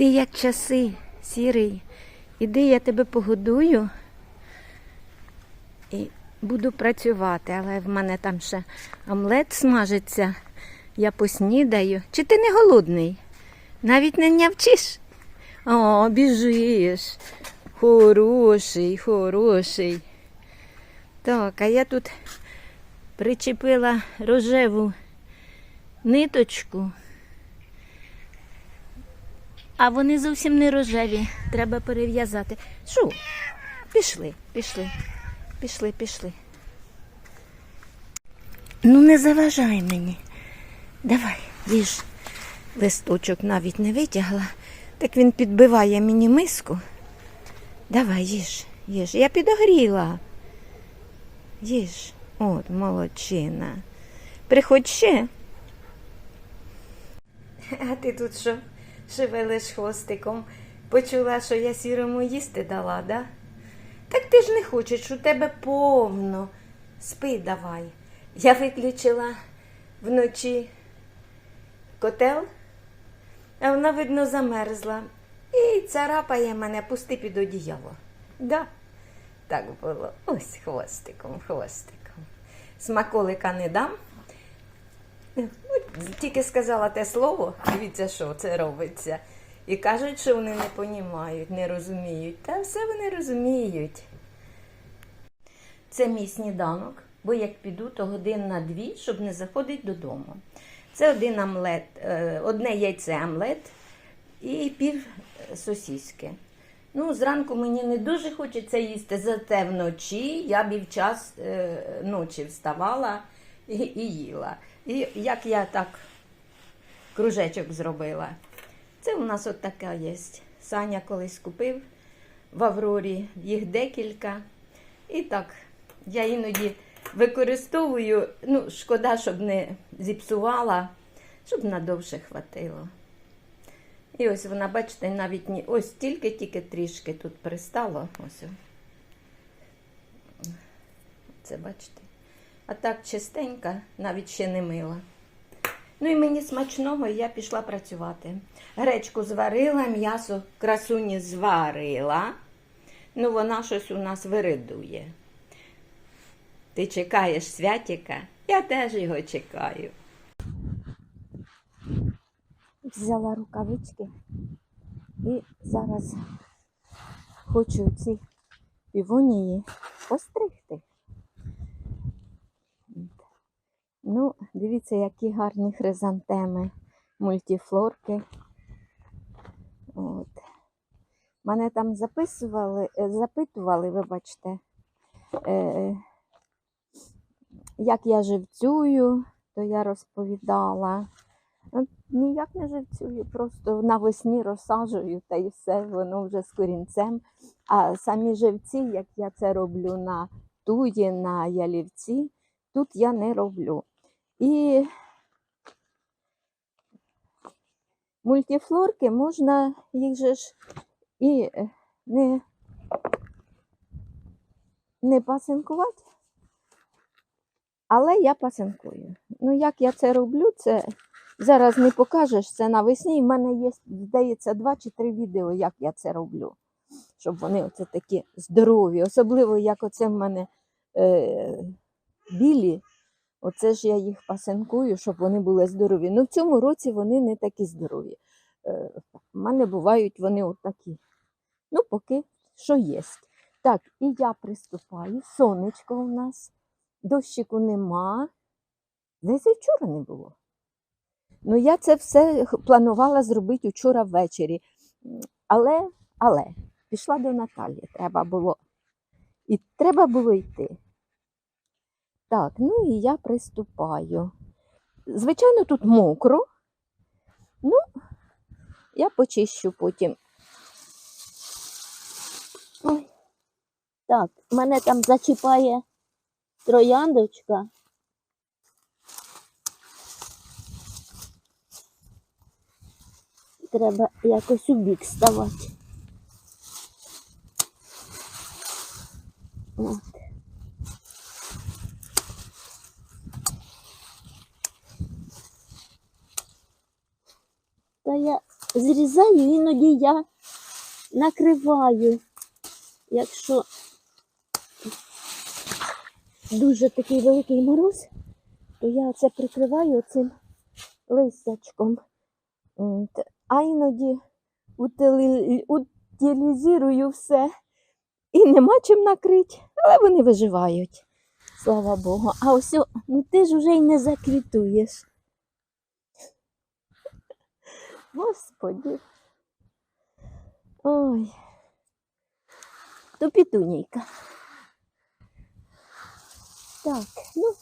Ти як часи, сірий, іди, я тебе погодую і буду працювати, але в мене там ще омлет смажиться, я поснідаю. Чи ти не голодний? Навіть не нявчиш? О, біжиш. Хороший, хороший. Так, а я тут причепила рожеву ниточку. А вони зовсім не рожеві. Треба перев'язати. Що? Пішли, пішли, пішли, пішли. Ну, не заважай мені. Давай, їж. Листочок навіть не витягла. Так він підбиває мені миску. Давай, їж, їж. Я підогріла. Їж. От, молодчина. Приходь ще. А ти тут що? Шевелиш хвостиком. Почула, що я сірому їсти дала, да? Так ти ж не хочеш, у тебе повно. Спи давай. Я виключила вночі котел, а вона, видно, замерзла. І царапає мене, пусти під одіяло. Да, так було. Ось хвостиком, хвостиком. Смаколика не дам. Тільки сказала те слово, дивіться, що це робиться. І кажуть, що вони не понімають, не розуміють. Та все вони розуміють. Це мій сніданок, бо як піду, то годин на дві, щоб не заходити додому. Це один омлет, е, одне яйце омлет і пів сосіски. Ну, зранку мені не дуже хочеться їсти, зате вночі я б і в час е, ночі вставала і, і їла. І як я так кружечок зробила. Це у нас от така є. Саня колись купив в Аврорі, їх декілька. І так, я іноді використовую, ну, шкода, щоб не зіпсувала, щоб надовше хватило. І ось вона, бачите, навіть ні, ось тільки-тільки трішки тут пристало. Ось. Це бачите. А так чистенька, навіть ще не мила. Ну і мені смачного, і я пішла працювати. Гречку зварила, м'ясо красуні зварила. Ну, вона щось у нас виридує. Ти чекаєш святіка? Я теж його чекаю. Взяла рукавички і зараз хочу ці півонії постригти. Ну, дивіться, які гарні хризантеми, мультифлорки. От. Мене там записували, е, запитували, вибачте, е, як я живцюю, то я розповідала. От Ніяк не живцюю, просто навесні розсаджую та і все, воно вже з корінцем. А самі живці, як я це роблю на туї, на ялівці, тут я не роблю. І мультифлорки можна їх же ж і е, не, не пасинкувати, але я пасинкую. Ну, як я це роблю, це зараз не покажеш це навесні. У мене є, здається, два чи три відео, як я це роблю. Щоб вони оце такі здорові. Особливо, як оце в мене е, білі. Оце ж я їх пасинкую, щоб вони були здорові. Ну в цьому році вони не такі здорові. Е, У мене бувають вони отакі. Ну, поки що є. Так, і я приступаю. Сонечко у нас, дощику нема. Десь і вчора не було. Ну, я це все планувала зробити вчора ввечері. Але, але, пішла до Наталі, треба було. І треба було йти. Так, ну і я приступаю. Звичайно, тут мокро. Ну, я почищу потім. Так, мене там зачіпає трояндочка. Треба якось у бік ставати. От. Та я зрізаю, іноді я накриваю. Якщо дуже такий великий мороз, то я це прикриваю цим листячком. А іноді утили- утилізую все і нема чим накрити, але вони виживають. Слава Богу. А ось, ну ти ж вже й не заквітуєш. Господи. Ой. То пітунійка. Так, ну,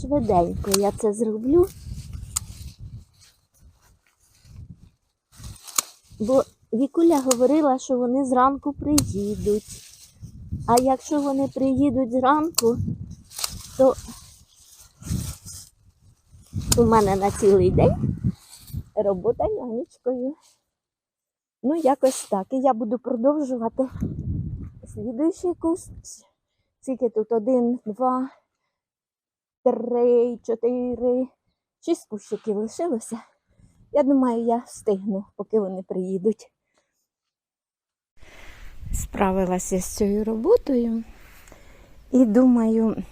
швиденько я це зроблю. Бо Вікуля говорила, що вони зранку приїдуть. А якщо вони приїдуть зранку, то у мене на цілий день робота нянечкою. Ну, якось так. І я буду продовжувати слідуючий курс. Скільки тут? Один, два, три, чотири, шість кущиків лишилося. Я думаю, я встигну, поки вони приїдуть. Справилася з цією роботою і думаю,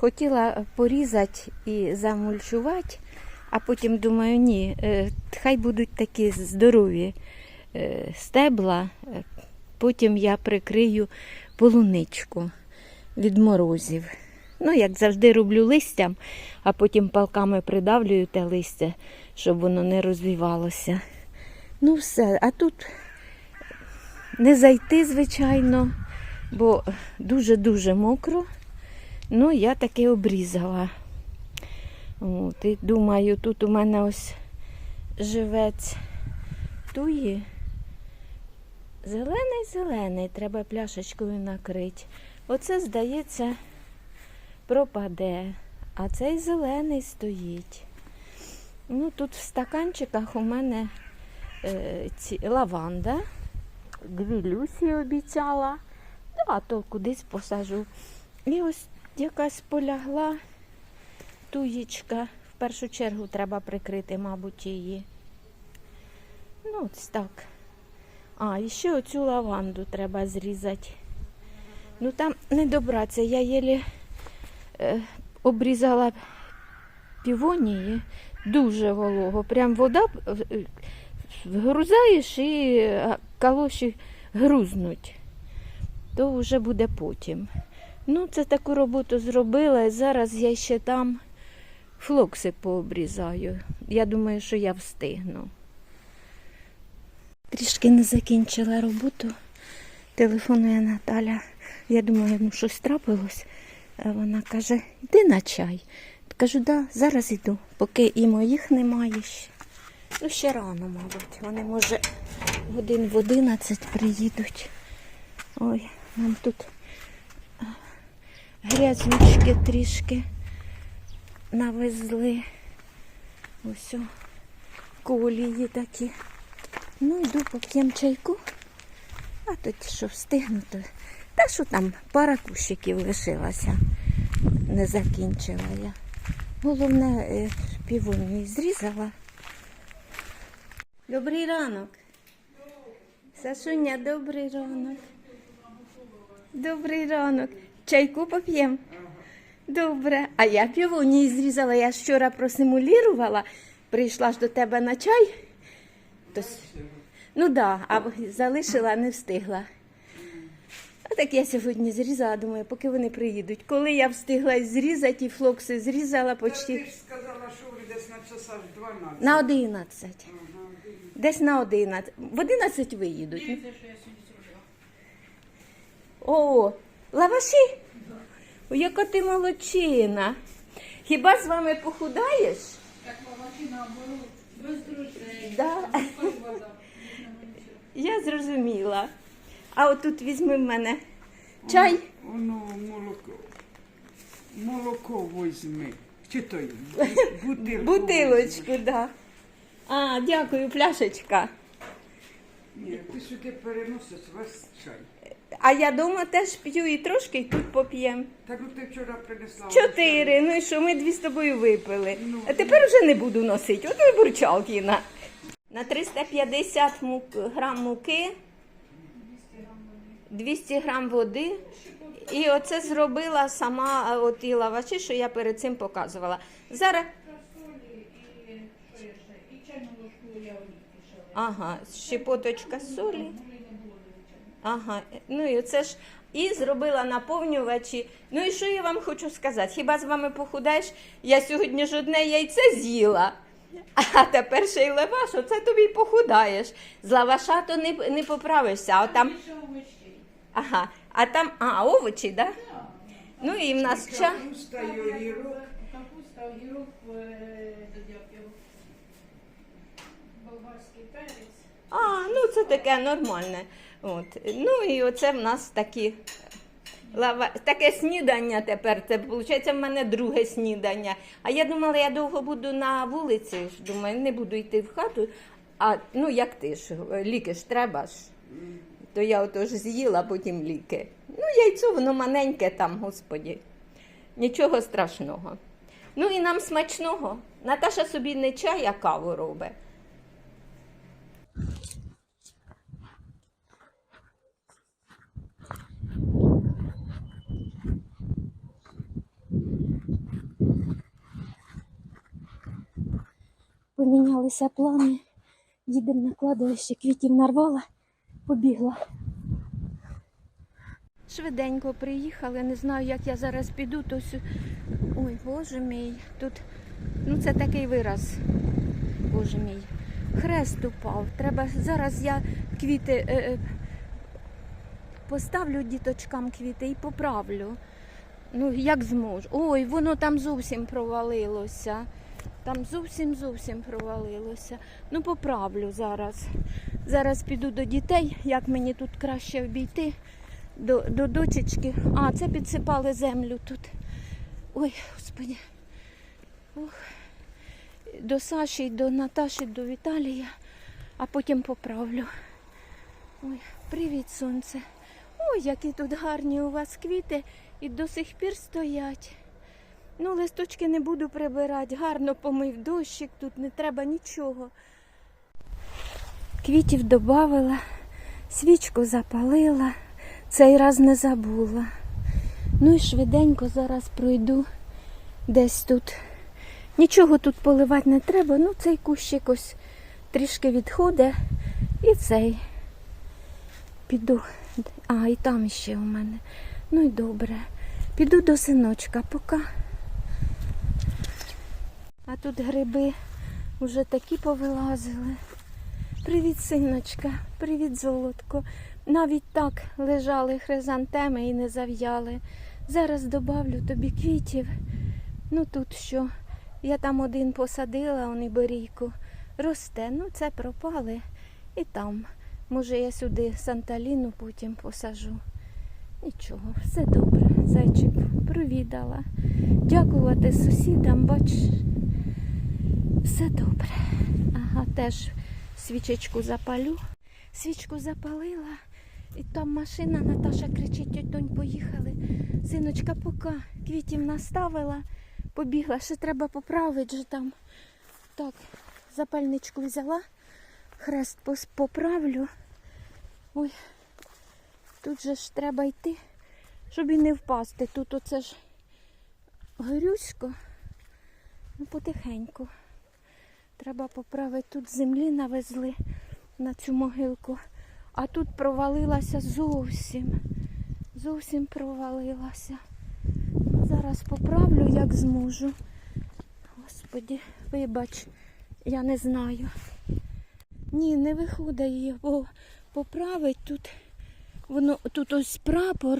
хотіла порізати і замульчувати, а потім думаю, ні, е, хай будуть такі здорові е, стебла, е, потім я прикрию полуничку від морозів. Ну, як завжди роблю листям, а потім палками придавлюю те листя, щоб воно не розвівалося. Ну, все, а тут не зайти, звичайно, бо дуже-дуже мокро. Ну, я таки обрізала. От, і думаю, тут у мене ось живець туї. Зелений-зелений, треба пляшечкою накрити. Оце, здається, пропаде. А цей зелений стоїть. Ну, тут в стаканчиках у мене е, ці, лаванда. Дві Люсі обіцяла. Да, то кудись посажу. І ось якась полягла туєчка. В першу чергу треба прикрити, мабуть, її. Ну, ось так. А, і ще оцю лаванду треба зрізати. Ну там не добратися. Я єлі е, обрізала півонії, дуже волого. Прям вода вгрузаєш і калоші грузнуть. То вже буде потім. Ну, це таку роботу зробила, зараз я ще там флокси пообрізаю. Я думаю, що я встигну. Трішки не закінчила роботу. Телефонує Наталя. Я думаю, ну щось трапилось. А вона каже, йди на чай. Кажу, да, зараз йду, поки і моїх немає ще. Ну, ще рано, мабуть. Вони, може, годин в 11 приїдуть. Ой, нам тут а, грязнючки трішки навезли. Ось колії такі. Ну, йду поп'ємо чайку. А тоді що встигну, то. Та що там, пара кущиків лишилася. Не закінчила я. Головне, е, півонії зрізала. Добрий ранок. Сашуня, добрий ранок. Добрий ранок. Чайку поп'ємо? Добре. А я півонії зрізала. Я ж вчора просимулірувала. Прийшла ж до тебе на чай. То... Ну так, да, а залишила, не встигла. А так я сьогодні зрізала, думаю, поки вони приїдуть. Коли я встигла зрізати і флокси зрізала Ти ж сказала, що ви десь на часах 12. на 11. Десь на 11. В 11 виїдуть. О, лаваші? О, яка ти молодчина. Хіба з вами похудаєш? Да. Я зрозуміла. А отут візьми в мене чай. Воно молоко. Молоко візьми. Чи то бутилку. Бутилочку, да. А, дякую, пляшечка. Ні, ти сюди переносиш весь чай. А я дома теж п'ю і трошки і тут поп'ємо. Так от ти вчора принесла. Чотири. Ну і що, ми дві з тобою випили. А тепер вже не буду носити. От і бурчалки на. На 350 мук- грам муки, 200 грам води. І оце зробила сама от ті лаваші, що я перед цим показувала. Зараз. Ага, щепоточка солі. Ага, ну і це ж і зробила наповнювачі. Ну і що я вам хочу сказати? Хіба з вами похудаєш? Я сьогодні ж одне яйце з'їла. А тепер ще й лаваш, оце тобі й похудаєш. З лаваша то не, не поправишся, а там. Ага, а там, а, овочі, так? Да? Ну і в нас ча. Капуста огірок. Капуста, огірок, е, болгарський перець. А, ну це таке нормальне. От. Ну і оце в нас такі. Лава... Таке снідання тепер. Це виходить в мене друге снідання. А я думала, я довго буду на вулиці. Думаю, не буду йти в хату. А ну як ти ж, ліки ж треба ж. То я отож з'їла, потім ліки. Ну, яйцо, воно маленьке там, господі. Нічого страшного. Ну і нам смачного. Наташа собі не чай, а каву робить. Помінялися плани. Їдемо на кладовище, квітів нарвала, побігла. Швиденько приїхали, не знаю, як я зараз піду, то сю... Ой, боже мій, тут ну це такий вираз. Боже мій. Хрест упав. Треба зараз я квіти е, е, поставлю діточкам квіти і поправлю. Ну, як зможу. Ой, воно там зовсім провалилося. Там зовсім зовсім провалилося. Ну, поправлю зараз. Зараз піду до дітей, як мені тут краще обійти. До, до дочечки. А, це підсипали землю тут. Ой, господи. Ох. До Саші, до Наташі, до Віталія, а потім поправлю. Ой, привіт, сонце. Ой, які тут гарні у вас квіти і до сих пір стоять. Ну, листочки не буду прибирати, гарно помив дощик, тут не треба нічого. Квітів додавила, свічку запалила, цей раз не забула. Ну і швиденько зараз пройду десь тут. Нічого тут поливати не треба, ну цей кущик ось трішки відходить і цей. Піду. А, і там ще у мене. Ну і добре. Піду до синочка, пока. А тут гриби вже такі повилазили. Привіт, синочка, привіт, золотко. Навіть так лежали хризантеми і не зав'яли. Зараз добавлю тобі квітів. Ну тут що? Я там один посадила, он і берійку. Росте, ну це пропали. І там. Може, я сюди Санталіну потім посажу. Нічого, все добре. Зайчик провідала. Дякувати сусідам, бач, все добре. Ага, теж свічечку запалю. Свічку запалила. І там машина, Наташа кричить, тьотонь, поїхали. Синочка, пока квітів наставила, побігла, ще треба поправити же там. Так, запальничку взяла, хрест поправлю. Ой, тут же ж треба йти, щоб і не впасти. Тут оце ж горюсько. Ну, потихеньку. Треба поправити. Тут землі навезли на цю могилку. А тут провалилася зовсім. Зовсім провалилася. Зараз поправлю, як зможу. Господі, вибач, я не знаю. Ні, не виходить її, бо поправить тут. Воно тут ось прапор,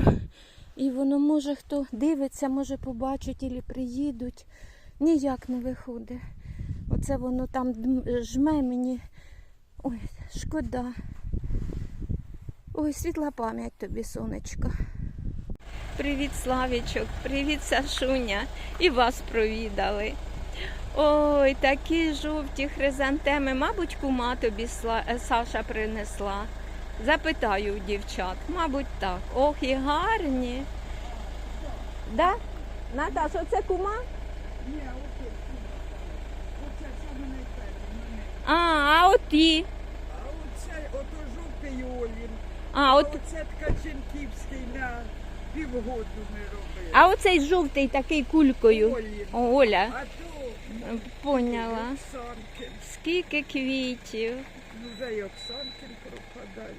і воно може хто дивиться, може побачить і приїдуть. Ніяк не виходить. Оце воно там жме мені. Ой, шкода. Ой, світла пам'ять тобі, сонечко. Привіт, Славічок, привіт, Сашуня. І вас провідали. Ой, такі жовті хризантеми. Мабуть, кума тобі е, Саша принесла. Запитаю у дівчат. Мабуть, так. Ох, і гарні. Да? Наташ, оце кума? Ні, оце, найперше. А, от і? А оце, ото жовтий олін. А, от, Оце Ткаченківський на півгоду ми робили. а оцей жовтий такий кулькою. Олін. О, Оля, А то поняла. Оксанкин. Скільки квітів. Ну, вже й Оксанкин пропадає.